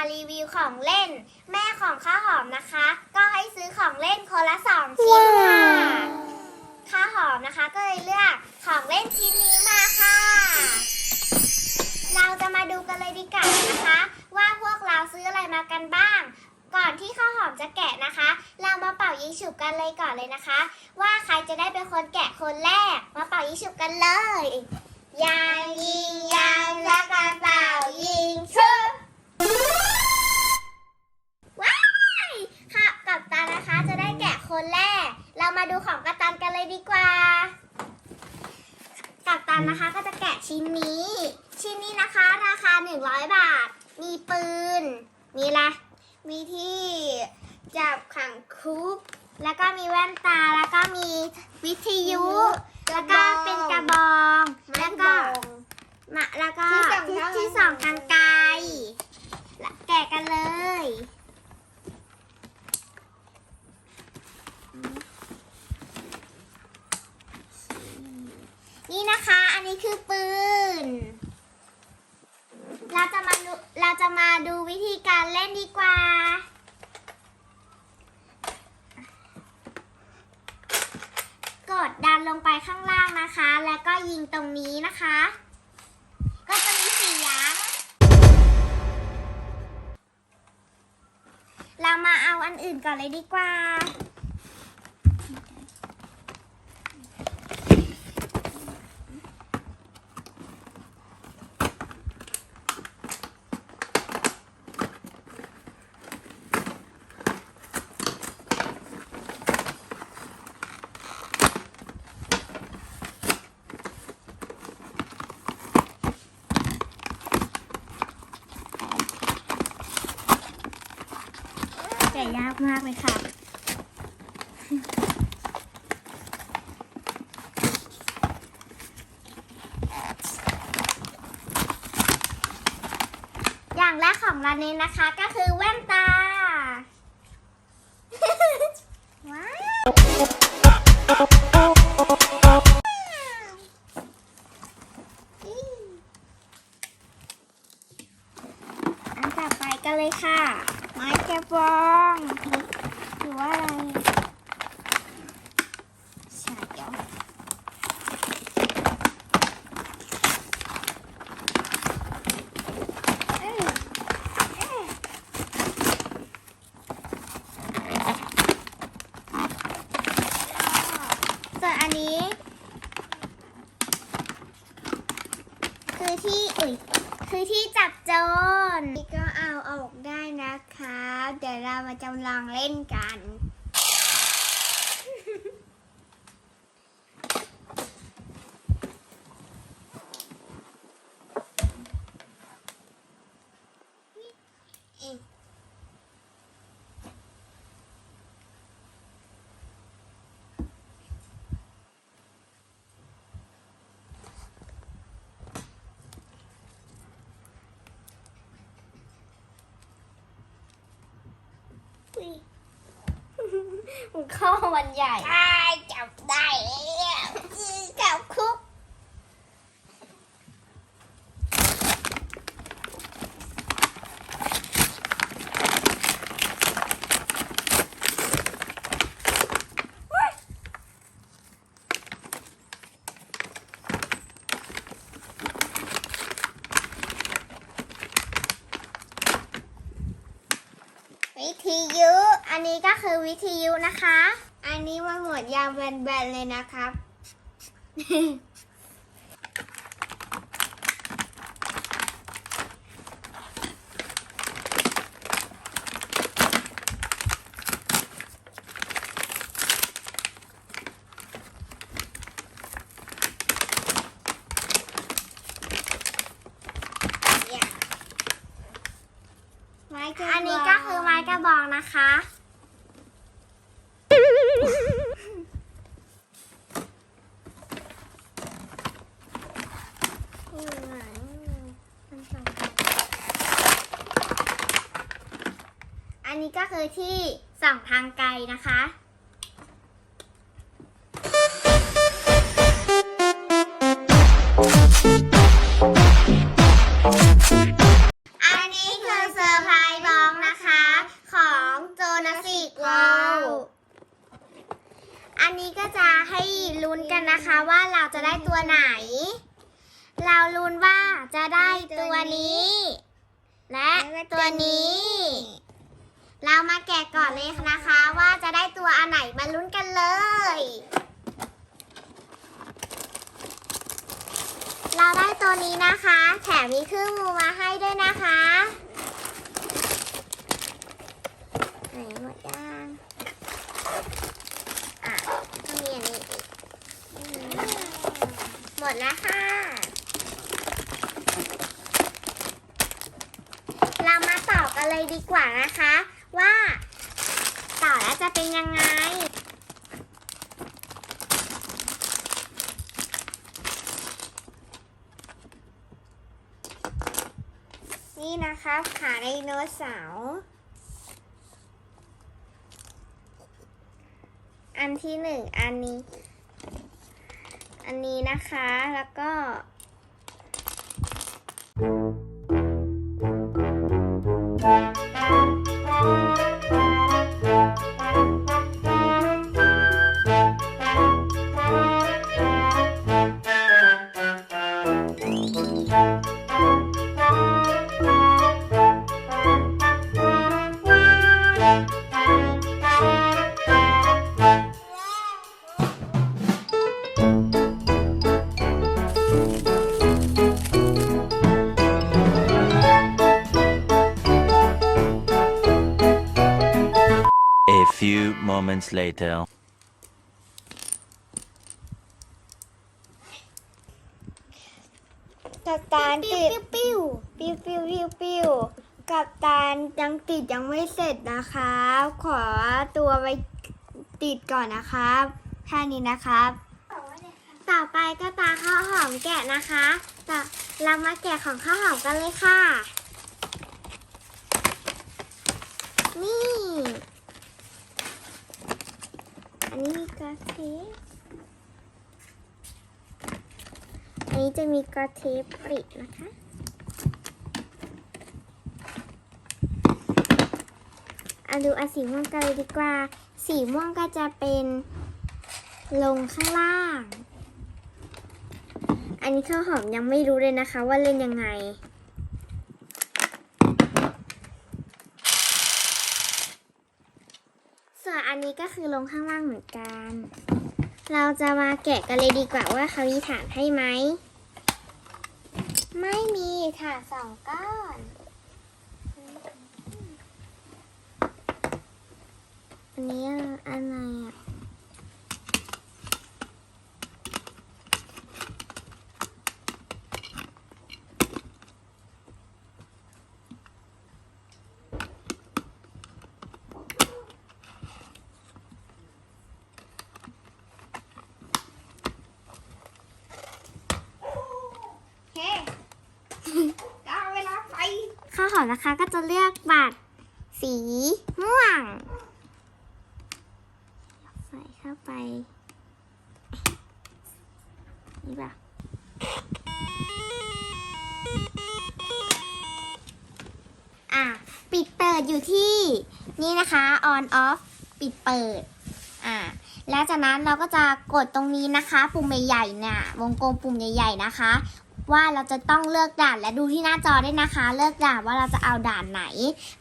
มารีวิวของเล่น แม่ของข้าวหอมนะคะ ก็ให้ซื้อของเล่นคนละสองชิ้นค่ะข้าวหอมนะคะก็เลยเลือกของเล่นชิ้นนี้มาค่ะ เราจะมาดูกันเลยดีกว่านะคะ ว่าพวกเราซื้ออะไรมากันบ้าง ก่อนที่ข้าวหอมจะแกะนะคะ เรามาเป่ายิงฉุบกันเลยก่อนเลยนะคะ ว่าใครจะได้เป็นคนแกะคนแรก มาเป่ายิงฉุบกันเลยยางยิงยางและกระเป๋ายิงฉุบ คนแรก เรามาดูของกัปตันกันเลยดีกว่า กัปตันนะคะก็จะแกะชิ้นนี้ ชิ้นนี้นะคะราคา 100 บาท มีปืน มีอะไรมีที่จับขังคุก แล้วก็มีแว่นตา แล้วก็มีวิทยุ แล้วก็เป็นกระบอง แล้วก็มาแล้วก็ที่สองที่ข้างที่สองกันไกรและแกะกันเลย นี่นะคะ อันนี้คือปืน เราจะมาดูเราจะมาดูวิธีการเล่นดีกว่า กดดันลงไปข้างล่างนะคะ แล้วก็ยิงตรง นี้นะคะ ก็จะมีสี่อย่าง เรามาเอาอันอื่นก่อนเลยดีกว่า มากเลยค่ะ อย่างแรกของเรานี้นะคะก็คือแว่นตา อุ๊ยคือที่จับโจรนี่ก็เอาออกได้นะคะ เดี๋ยวเรามาจำลองเล่นกัน มันเข้ามันใหญ่จับได้แล้วจับคุกวิทยุอันนี้ก็ คือวิทยุนะคะ อันนี้มันหมดยาวแบนๆเลยนะครับ อันนี้ก็คือไม้กระบองนะคะือที่สองทางไกลนะคะ อันนี้คือเซอร์ไพร์บอกนะคะ ของโจนาสิกวอลอันนี้ก็จะให้ลุ้นกันนะคะว่าเราจะได้ตัวไหน เราลุ้นว่าจะได้ตัวนี้ และตัวนี้ เรามาแกะก่อนเลยนะคะว่าจะได้ตัวอันไหนมาลุ้นกันเลย เราได้ตัวนี้นะคะ แถมมีเครื่องมือมาให้ด้วยนะคะไหนหมดยังอะก็มีอันนี้อีกหมดแล้วค่ะ เรามาต่อกันเลยดีกว่านะคะ ว่าต่อแล้วจะเป็นยังไง นี่นะคะขาไดโนเสาร์อันที่หนึ่งอันนี้ อันนี้นะคะแล้วก็ A few moments later. กับตานติดปิ้วปิ้วปิ้วปิ้วปิ้วกับตานยังติดยังไม่เสร็จนะคะขอตัวไปติดก่อนนะครับแค่นี้นะครับ ต่อไปก็ตาข้าวหอมแกะนะคะต่อเรามาแกะของข้าวหอมกันเลยค่ะ นี่อั นนี้มีกระเทปอันนี้จะมีกระเทปปรินะคะ เอาดูอสีม่วงกันเลยดีกว่า สีม่วงก็จะเป็นลงข้างล่าง อันนี้ข้าวหอมยังไม่รู้เลยนะคะว่าเล่นยังไง ส่ว นี้ก็คือลงข้างล่างเหมือนกัน เราจะมาแกะกันเลยดีกว่าว่าเขามีฐานให้ไหม ไม่มีค่ะสองก้อนอันนี้อะไรอะ เฮ้ได้เวลาไป ข้า วหอมนะคะ ก็จะเลือกบัตรสีม่วง ใส่เข้าไปนี่ป่ะอะ ปิดเปิดอยู่ที่นี่นะคะ on off ปิดเปิด อะแล้วจากนั้นเราก็จะกดตรงนี้นะคะ ปุ่มใหญ่ๆเนี่ย วงกลมปุ่มใหญ่ๆนะคะ ว่าเราจะต้องเลือกด่านและดูที่หน้าจอด้วยนะคะ เลือกด่านว่าเราจะเอาด่านไหน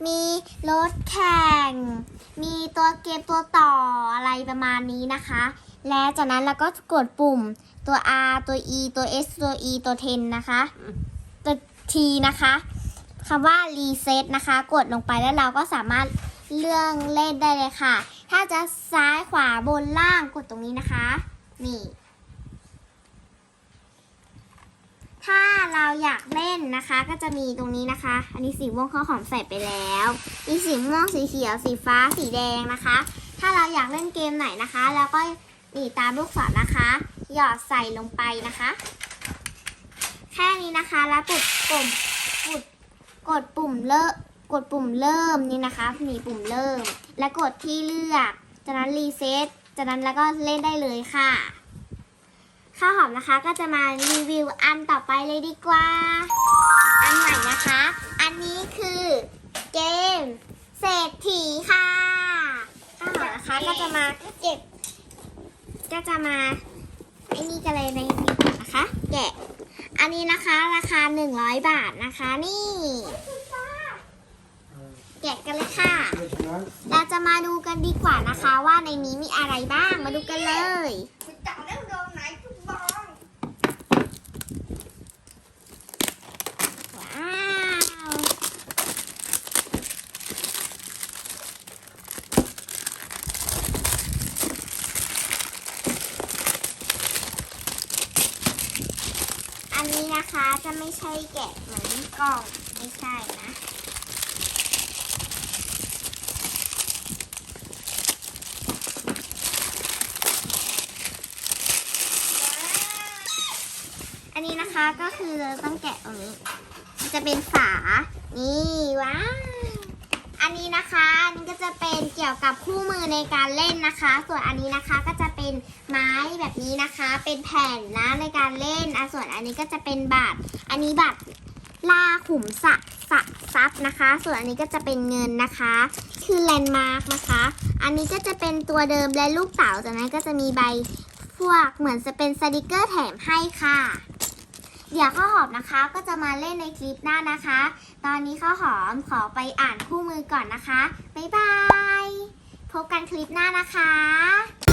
มีรถแข่ง มีตัวเกมตัวต่ออะไรประมาณนี้นะคะ และจากนั้นเราก็กดปุ่มตัว R ตัว E ตัว S ตัว E ตัว 10 นะคะตัว T นะคะคำว่า reset นะคะ กดลงไปแล้วเราก็สามารถเลื่อกเล่นได้เลยค่ะ ถ้าจะซ้ายขวาบนล่างกดตรงนี้นะคะ นี่ ถ้าเราอยากเล่นนะคะ ก็จะมีตรงนี้นะคะ อันนี้สีม่วงข้าวหอมใส่ไปแล้วมีสีม่วงสีเขียวสีฟ้าสีแดงนะคะ ถ้าเราอยากเล่นเกมไหนนะคะ แล้วก็นี่ตามลูกศรนะคะ หยอดใส่ลงไปนะคะ แค่นี้นะคะแล้วกดปุ่มกดกดปุ่มเลิกกดปุ่มเริ่มนี่นะคะมีปุ่มเริ่ม แล้วกดที่เลือกจากนั้นรีเซ็ตจากนั้นแล้วก็เล่นได้เลยค่ะ ข้าวหอมนะคะก็จะมารีวิวอันต่อไปเลยดีกว่า อันใหม่นะคะ อันนี้คือเกมเศรษฐีค่ะข้าวหอมนะคะก็จะมาเก็บ ก็จะมาไอ้นี่กันเลยในนี้ก่อนนะคะ แกะ อันนี้นะคะราคา 100 บาทนะคะนี่ แกะกันเลยค่ะเพราะฉะนั้นเราจะมาดูกันดีกว่านะคะ ว่าในนี้มีอะไรบ้างมาดูกันเลย จะจับได้โดนไหนทุกบอง ว้าว อันนี้นะคะจะไม่ใช่แกะเหมือนกล่องไม่ใช่นะ อันนี้นะคะก็คือต้องแกะตรงนี้ จะเป็นฝา นี่ว้า นี้นะคะนนี้ก็จะเป็นเกี่ยวกับคู่มือในการเล่นนะคะ ส่วนอันนี้นะคะก็จะเป็นไม้แบบนี้นะคะ เป็นแผ่นนะในการเล่นอะส่วนอันนี้ก็จะเป็นบัตรอันนี้บัตรล่าขุมสะสะทรัพย์นะคะ ส่วนอันนี้ก็จะเป็นเงินนะคะ คือแลนด์มาร์กนะคะ อันนี้ก็จะเป็นตัวเดิมและลูกเต๋าจากนั้นก็จะมีใบพวกเหมือนจะเป็นสติกเกอร์แถมให้ค่ะ เดี๋ยวข้าวหอมนะคะก็จะมาเล่นในคลิปหน้านะคะ ตอนนี้ข้าวหอมขอไปอ่านคู่มือก่อนนะคะ บ๊ายบาย พบกันคลิปหน้านะคะ